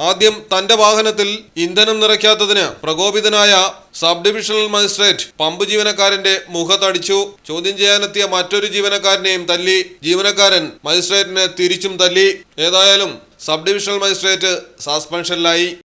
ആദ്യം തന്റെ വാഹനത്തിൽ ഇന്ധനം നിറയ്ക്കാത്തതിന് പ്രകോപിതനായ സബ് ഡിവിഷണൽ മജിസ്ട്രേറ്റ് പമ്പ് ജീവനക്കാരന്റെ മുഖത്തടിച്ചു. ചോദ്യം ചെയ്യാനെത്തിയ മറ്റൊരു ജീവനക്കാരനെയും തല്ലി. ജീവനക്കാരൻ മജിസ്ട്രേറ്റിനെ തിരിച്ചും തല്ലി. ഏതായാലും സബ് ഡിവിഷണൽ മജിസ്ട്രേറ്റ് സസ്പെൻഷനിലായി.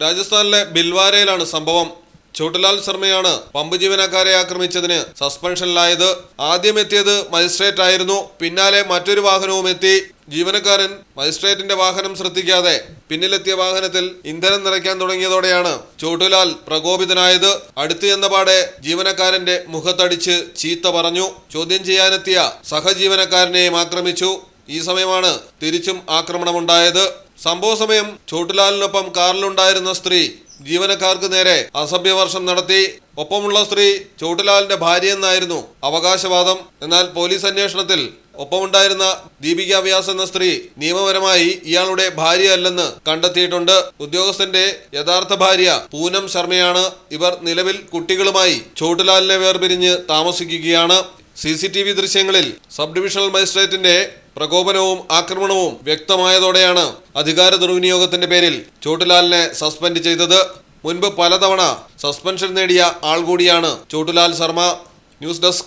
രാജസ്ഥാനിലെ ബിൽവാരയിലാണ് സംഭവം. ചോട്ടുലാൽ ശർമ്മയാണ് പമ്പ് ജീവനക്കാരെ ആക്രമിച്ചതിന് സസ്പെൻഷനിലായത്. ആദ്യം എത്തിയത് മജിസ്ട്രേറ്റ് ആയിരുന്നു. പിന്നാലെ മറ്റൊരു വാഹനവും എത്തി. ജീവനക്കാരൻ മജിസ്ട്രേറ്റിന്റെ വാഹനം ശ്രദ്ധിക്കാതെ പിന്നിലെത്തിയ വാഹനത്തിൽ ഇന്ധനം നിറയ്ക്കാൻ തുടങ്ങിയതോടെയാണ് ചോട്ടുലാൽ പ്രകോപിതനായത്. അടുത്തു ചെന്നപാടെ ജീവനക്കാരന്റെ മുഖത്തടിച്ച് ചീത്ത പറഞ്ഞു. ചോദ്യം ചെയ്യാനെത്തിയ സഹജീവനക്കാരനെയും ആക്രമിച്ചു. ഈ സമയമാണ് തിരിച്ചും ആക്രമണമുണ്ടായത്. സംഭവ സമയം ചോട്ടുലാലിനൊപ്പം കാറിലുണ്ടായിരുന്ന സ്ത്രീ ജീവനക്കാർക്ക് നേരെ അസഭ്യവർഷം നടത്തി. ഒപ്പമുള്ള സ്ത്രീ ചോട്ടുലാലിന്റെ ഭാര്യയെന്നായിരുന്നു അവകാശവാദം. എന്നാൽ പോലീസ് അന്വേഷണത്തിൽ ഒപ്പമുണ്ടായിരുന്ന ദീപിക വ്യാസ് എന്ന സ്ത്രീ നിയമപരമായി ഇയാളുടെ ഭാര്യ അല്ലെന്ന് കണ്ടെത്തിയിട്ടുണ്ട്. ഉദ്യോഗസ്ഥന്റെ യഥാർത്ഥ ഭാര്യ പൂനം ശർമ്മയാണ് ഇവർ നിലവിൽ കുട്ടികളുമായി ചോട്ടുലാലിനെ വേർപിരിഞ്ഞ് താമസിക്കുകയാണ്. സി സി ടി വി ദൃശ്യങ്ങളിൽ സബ് ഡിവിഷണൽ മജിസ്ട്രേറ്റിന്റെ പ്രകോപനവും ആക്രമണവും വ്യക്തമായതോടെയാണ് അധികാര ദുർവിനിയോഗത്തിന്റെ പേരിൽ ചോട്ടുലാലിനെ സസ്പെൻഡ് ചെയ്തത്. മുൻപ് പലതവണ സസ്പെൻഷൻ നേടിയ ആൾ കൂടിയാണ് Chhotulal Sharma. News desk